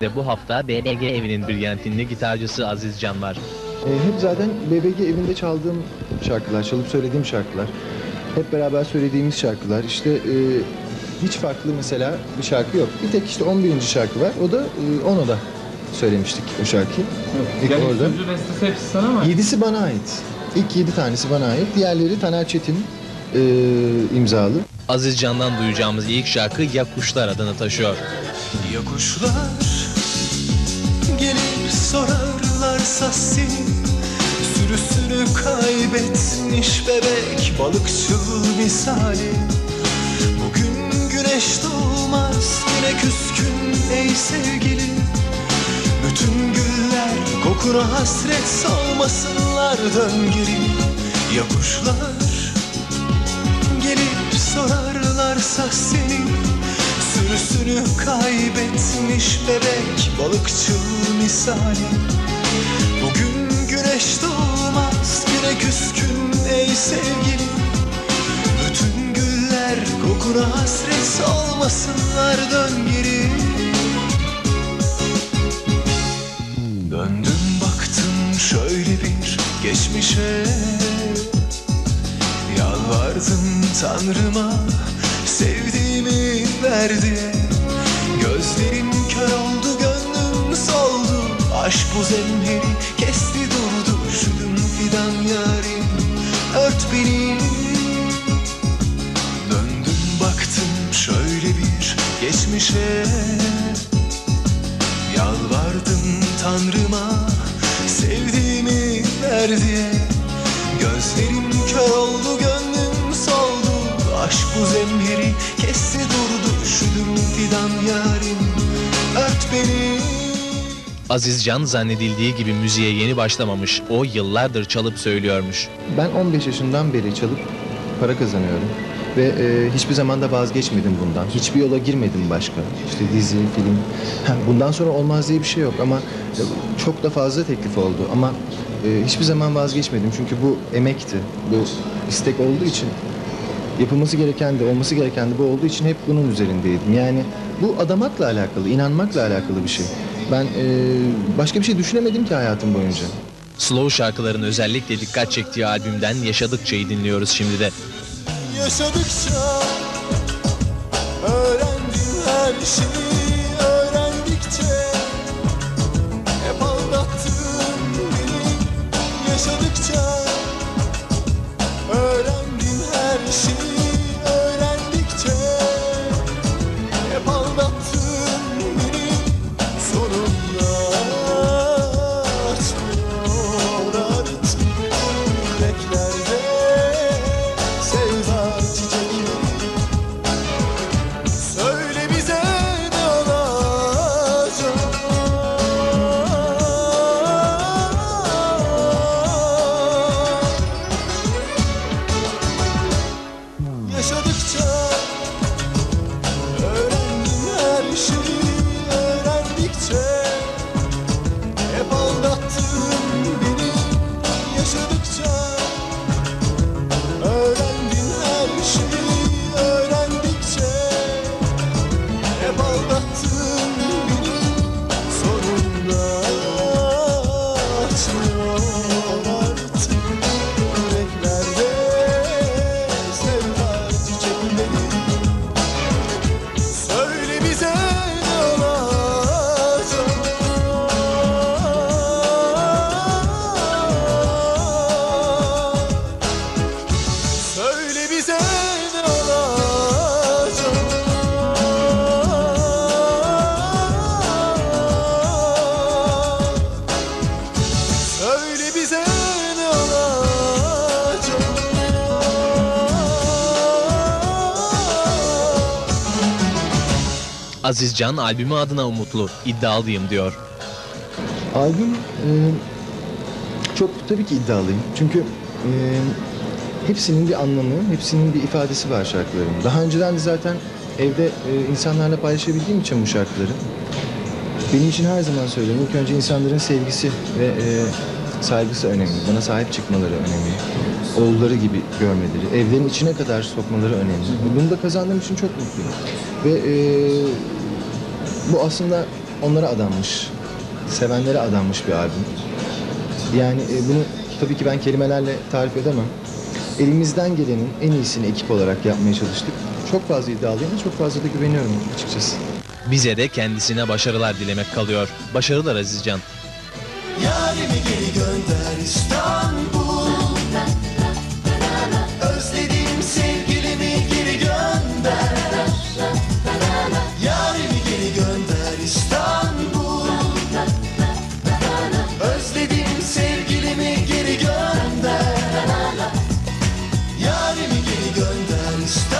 Ve bu hafta BBG evinin brilyantinli gitarcısı Aziz Can var. E, hep zaten BBG evinde çaldığım şarkılar, çalıp söylediğim şarkılar. Hep beraber söylediğimiz şarkılar. İşte e, hiç farklı mesela bir şarkı yok. Bir tek işte 11. şarkı var. O da e, Ono'da söylemiştik o şarkıyı. İlk Yani orada. sözü bestesi hepsi sana mı? Yedisi bana ait. İlk yedi tanesi bana ait. Diğerleri Taner Çetin e, imzalı. Aziz Can'dan duyacağımız ilk şarkı Ya Kuşlar adını taşıyor. Ya kuşlar sorarlarsa seni Sürüsünü kaybetmiş bebek balıkçıl misali. Bugün güneş doğmaz yine küskün ey sevgili. Bütün güller kokuna hasret salmasınlar dön geri. Ya kuşlar Gelip sorarlarsa seni Sürüsünü kaybetmiş bebek balıkçıl misali. Bugün güneş doğmaz güne küskün ey sevgili. Bütün güller kokuna hasret salmasınlar dön geri. Döndüm baktım şöyle bir geçmişe. Yalvardım Tanrıma sevdiğimi ver diye Gözlerim kör oldu gönlüm soldu. Aşk bu zemheri kesti durdu. Üşüdüm fidan yarim ört beni. Döndüm baktım şöyle bir geçmişe. Yalvardım Tanrıma sevdiğimi ver diye Gözlerim kör oldu gönlüm Aşk bu zemheri kesti durdu Üşüdüm fidan yarim ört beni Aziz Can zannedildiği gibi müziğe yeni başlamamış. O yıllardır çalıp söylüyormuş. Ben 15 yaşından beri çalıp para kazanıyorum. Ve e, hiçbir zaman da vazgeçmedim bundan. Hiçbir yola girmedim başka. İşte dizi, film. Ha, bundan sonra olmaz diye bir şey yok ama e, çok da fazla teklif oldu. Ama e, hiçbir zaman vazgeçmedim. Çünkü bu emekti. Bu istek olduğu için yapılması gereken de olması gereken de bu olduğu için hep bunun üzerindeydim. Yani bu adamakla alakalı, inanmakla alakalı bir şey. Ben e, başka bir şey düşünemedim ki hayatım boyunca. Slow şarkıların özellikle dikkat çektiği albümden Yaşadıkça'yı dinliyoruz şimdi de. Yaşadıkça öğrendim her şeyi öğrendikçe hep aldattın beni yaşadıkça öğrendim her şeyi yüreklerde Aziz Can albümü adına umutlu, iddialıyım diyor. Albüm e, çok tabii ki iddialıyım. Çünkü e, hepsinin bir anlamı, hepsinin bir ifadesi var şarkılarımın. Daha önceden de zaten evde e, insanlarla paylaşabildiğim için bu şarkıları benim için her zaman söylüyorum. İlk önce insanların sevgisi ve e, saygısı önemli. Bana sahip çıkmaları önemli. Oğulları gibi görmeleri, evlerin içine kadar sokmaları önemli. Bunu da kazandığım için çok mutluyum. Ve e, bu aslında onlara adanmış, sevenlere adanmış bir albüm. Yani e, bunu tabii ki ben kelimelerle tarif edemem. Elimizden gelenin en iyisini ekip olarak yapmaya çalıştık. Çok fazla iddialıyım çok fazla da güveniyorum açıkçası. Bize de kendisine başarılar dilemek kalıyor. Başarılar Azizcan. Yarimi geri gönder İstanbul London style.